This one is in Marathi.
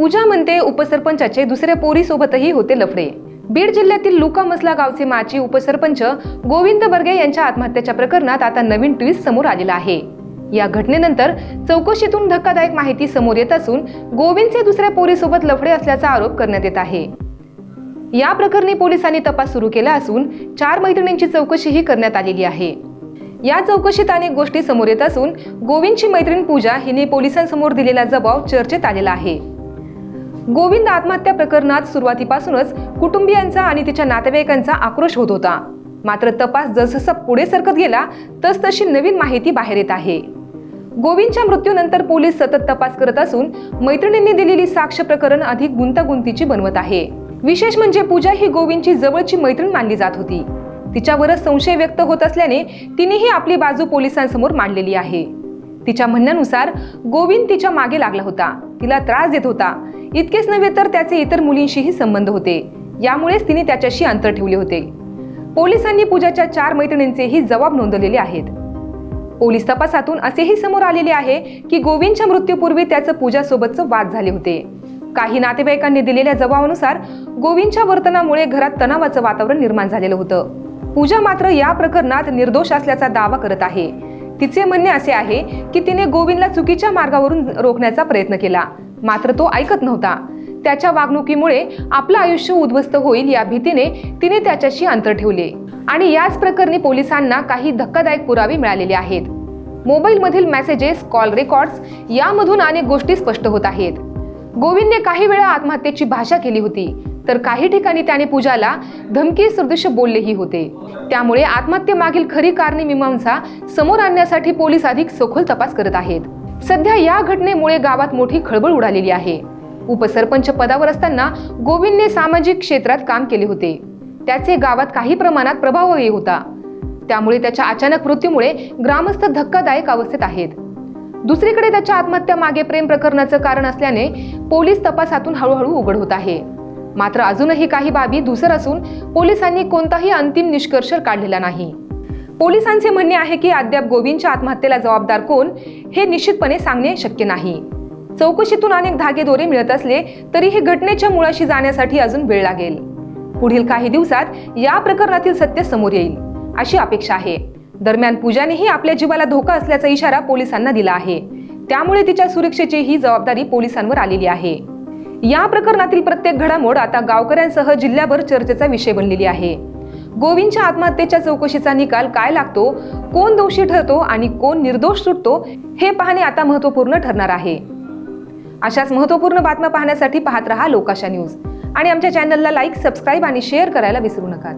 पूजा म्हणते उपसरपंचाचे दुसऱ्या पोरीसोबतही होते लफडे. बीड जिल्ह्यातील लुका मसला गावचे माजी उपसरपंच गोविंद बर्गे यांच्या आत्महत्येच्या प्रकरणात आता नवीन ट्विस्ट समोर आलेला आहे. या घटनेनंतर चौकशीतून धक्कादायक माहिती समोर येत असून गोविंदचे दुसऱ्या पोरीसोबत लफडे असल्याचा आरोप करण्यात येत आहे. या प्रकरणी पोलिसांनी तपास सुरू केला असून चार मैत्रिणींची चौकशीही करण्यात आलेली आहे. या चौकशीत अनेक गोष्टी समोर येत असून गोविंदची मैत्रीण पूजा हिने पोलिसांसमोर दिलेला जबाब चर्चेत आलेला आहे. गोविंद आत्महत्या प्रकरणात सुरुवातीपासूनच कुटुंबियांचा आणि तिच्या नातेवाईकांचा आक्रोश होत होता. मात्र तपास जसजसा पुढे सरकत गेला तसतशी नवीन माहिती बाहेर येत आहे. गोविंदच्या मृत्यूनंतर पोलीस सतत तपास करत असून मैत्रिणींनी दिलेली साक्ष प्रकरण अधिक गुंतागुंतीची बनवत आहे. विशेष म्हणजे पूजा ही गोविंदची जवळची मैत्रीण मानली जात होती. तिच्यावरच संशय व्यक्त होत असल्याने तिनेही आपली बाजू पोलिसांसमोर मांडलेली आहे. तिच्या म्हणण्यानुसार गोविंद तिच्यामागे लागला होता. तिला त्रास देत होता. इतकेच नव्हे तर त्याचे इतर मुलींशीही संबंध होते. यामुळेच तिने त्याच्याशी अंतर ठेवले होते. पोलिसांनी पूजाच्या चार मैत्रिणींचेही जबाब नोंदवलेले आहेत. पोलीस तपासातून असेही समोर आलेले आहे की गोविंदच्या मृत्यूपूर्वी त्याचं पूजासोबतचं वाद झाले होते. काही नातेवाईकांनी दिलेल्या जबाबानुसार गोविंदच्या वर्तनामुळे घरात तणावाचं वातावरण निर्माण झालेलं होतं. पूजा मात्र या प्रकरणात निर्दोष असल्याचा दावा करत आहे. तिचे म्हणणे असे आहे की तिने गोविंदला चुकीच्या मार्गावरून रोखण्याचा प्रयत्न केला. मात्र तो ऐकत नव्हता. त्याच्या वागणुकीमुळे आपलं आयुष्य उद्ध्वस्त होईल या भीतीने तिने त्याच्याशी अंतर ठेवले. आणि याच प्रकरणी पोलिसांना काही धक्कादायक पुरावे मिळालेले आहेत. मोबाईलमधील मेसेजेस कॉल रेकॉर्ड्स यामधून अनेक गोष्टी स्पष्ट होत आहेत. गोविंदने काही वेळा आत्महत्येची भाषा केली होती. तर काही ठिकाणी त्याने पूजाला धमकी सदृश बोललेही होते. त्यामुळे आत्महत्येमागील खरी कारणे मीमांसा समोर आणण्यासाठी पोलीस अधिक सखोल तपास करत आहेत. सध्या या घटनेमुळे गावात मोठी खळबळ उडालेली आहे. उपसरपंच पदावर असताना गोविंदने सामाजिक क्षेत्रात काम केले होते. त्याचे गावात काही प्रमाणात प्रभावही होता. त्यामुळे त्याच्या अचानक मृत्यूमुळे ग्रामस्थ धक्कादायक अवस्थेत आहेत. दुसरीकडे त्याच्या आत्महत्या मागे प्रेम प्रकरणाचं कारण असल्याने पोलीस तपासातून हळूहळू उघड होत आहे. मात्र अजूनही काही बाबी दुसर असून पोलिसांनी कोणताही अंतिम निष्कर्ष काढलेला नाही. पोलिसांचे म्हणणे आहे की अद्याप गोविंदच्या आत्महत्येला जबाबदार कोण हे निश्चितपणे सांगणे शक्य नाही. चौकशीतून अनेक धागेदोरे मिळत असले तरी हे घटनेच्या मुळाशी जाण्यासाठी अजून वेळ लागेल. पुढील काही दिवसात या प्रकरणातील सत्य समोर येईल अशी अपेक्षा आहे. दरम्यान पूजानेही आपल्या जीवाला धोका असल्याचा इशारा पोलिसांना दिला आहे. त्यामुळे तिच्या सुरक्षेची ही जबाबदारी पोलिसांवर आलेली आहे. या प्रकरणातील प्रत्येक घडामोड आता गावकऱ्यांसह जिल्ह्याभर चर्चेचा विषय बनलेली आहे. गोविंदच्या आत्महत्येच्या चौकशीचा निकाल काय लागतो कोण दोषी ठरतो आणि कोण निर्दोष सुटतो हे पाहणे आता महत्त्वपूर्ण ठरणार आहे. अशाच महत्त्वपूर्ण बातम्या पाहण्यासाठी पाहत रहा लोकाशा न्यूज. आणि आमच्या चॅनलला लाईक सबस्क्राईब आणि शेअर करायला विसरू नका.